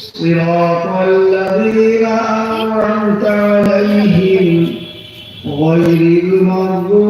صراط الذين أنعمت عليهم غير المغضوب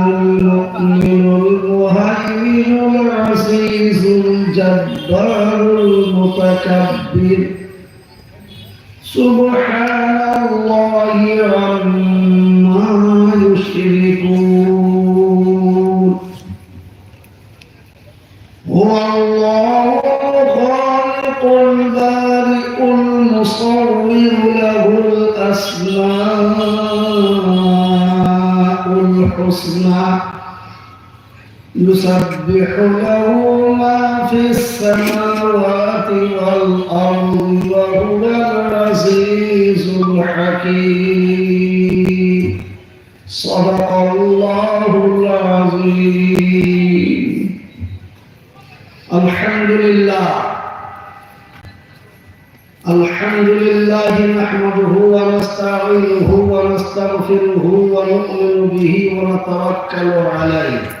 المتكبر السماوات والأرض وهو العزيز الحكيم. صدق الله العظيم. الحمد لله الحمد لله نحمده ونستعينه ونستغفره ونؤمن به ونتوكل عليه.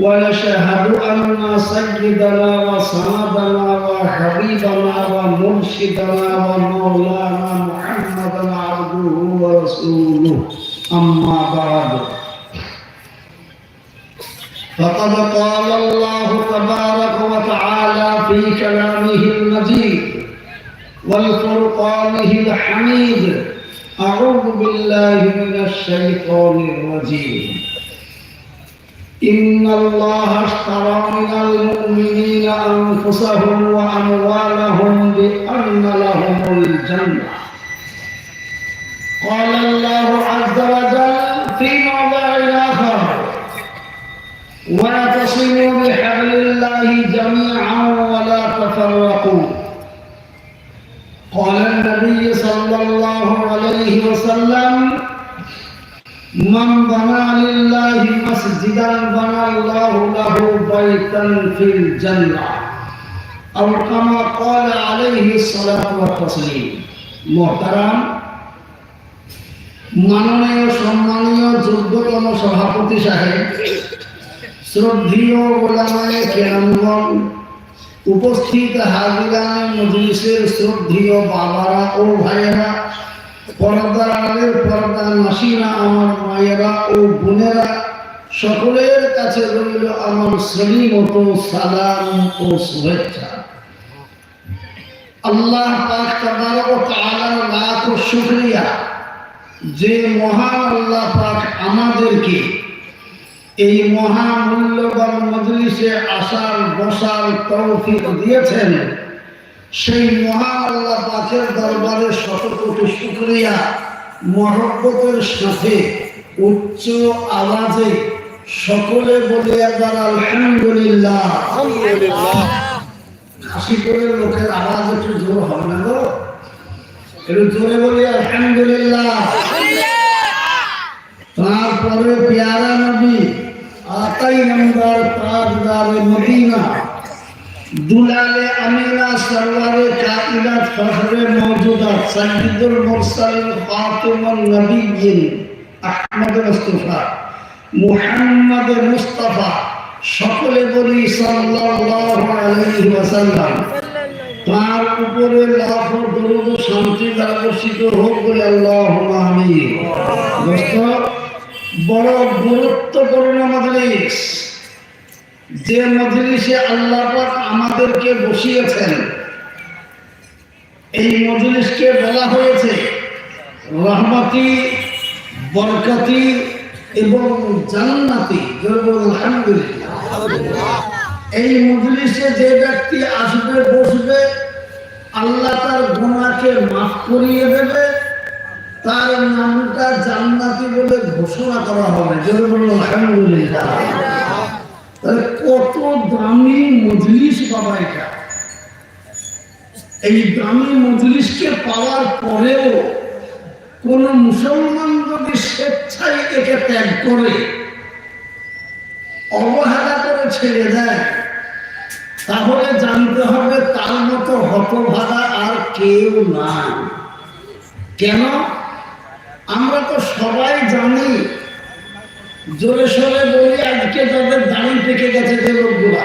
ونشهد أن سيدنا وسندنا وحبيبنا ومرشدنا ومولانا محمدا عبده ورسوله. أما بعد. فقد قال الله تبارك وتعالى في كلامه المجيد والفرقانه الحميد أعوذ بالله من الشيطان الرجيم. إن الله اشترى من المؤمنين أنفسهم وأموالهم بأن لهم الجنة قال الله عز وجل في موضع آخر واعتصموا بحبل الله جميعا ولا تفرقوا قال النبي صلى الله عليه وسلم من بنى لله مسجدا بنى الله له بيتا في الجنة أو كما قال عليه الصلاة والتسليم محترم মাননীয় সম্মানীয় যোগ্যতম সভাপতি সাহেব শ্রদ্ধীয় গোলামায় কেরামগণ উপস্থিত হাজিরান মজলিসের শ্রদ্ধীয় বাবারা ও ভাইয়েরা পর্দার আলের পর্দা মাসিরা, আমার মায়েরা ও বোনেরা, সকলের কাছে রইল আমার শ্রেণি মতো সালাম ও শুভেচ্ছা। আল্লাহ লাখ শুকরিয়া। যে মহান আল্লাহ পাক আমাদেরকে এই মহামূল্যবান মজলিসে আসার বসার তৌফিক দিয়েছেন। সেই মহা আল্লাহ পাকের দরবারে শত কোটি শুক্রিয়া। মহব্বতের সাথে উচ্চ আওয়াজে সকলে বলে একবার আলহামদুলিল্লাহ। লোকের আওয়াজ একটু জোর হবে না গো। একটু জোরে বলি আলহামদুলিল্লাহ। তারপরে পেয়ারা নবী আতাই নম্বর তাজদারে মদিনা। দুলালে আমিনা সরওয়ারে কাইনাত ফখরে মওজুদা সাইয়্যিদুল মুরসালিন খাতামুন নবিয়্যিন আহমদ মুস্তাফা, মুহাম্মদ মুস্তাফা, সকলে বলি সাল্লাল্লাহু আলাইহি ওয়াসাল্লাম। তার উপরে লাখ দরুদ শান্তি বর্ষিত হোক বলে আল্লাহ আমিন। দোস্ত, বড় গুরুত্বপূর্ণ মজলিস। যে মজলিসে আল্লাহ আমাদেরকে বসিয়েছেন, এই মজলিসকে বলা হয়েছে রহমতি, বরকতি এবং জান্নাতি। এই মজলিসে যে ব্যক্তি আসবে, বসবে, আল্লাহ তার গুণাকে মাফ করিয়ে দেবে, তার নামটা জান্নাতি বলে ঘোষণা করা হবে। আলহামদুলিল্লাহ। তাহলে কত দামি মজলিস বাবা এটা? এই দামি মজলিসকে পাওয়ার পরেও কোন মুসলমান যদি স্বেচ্ছায় একে ত্যাগ করে, অবহেলা করে ছেড়ে দেয়, তাহলে জানতে হবে তার মতো হতভাগা আর কেউ নাই। কেন? আমরা তো সবাই জানি জোরে সোরে বলি আজকে তাদের দাঁড়িয়ে থেকে গেছে যে লোকগুলা।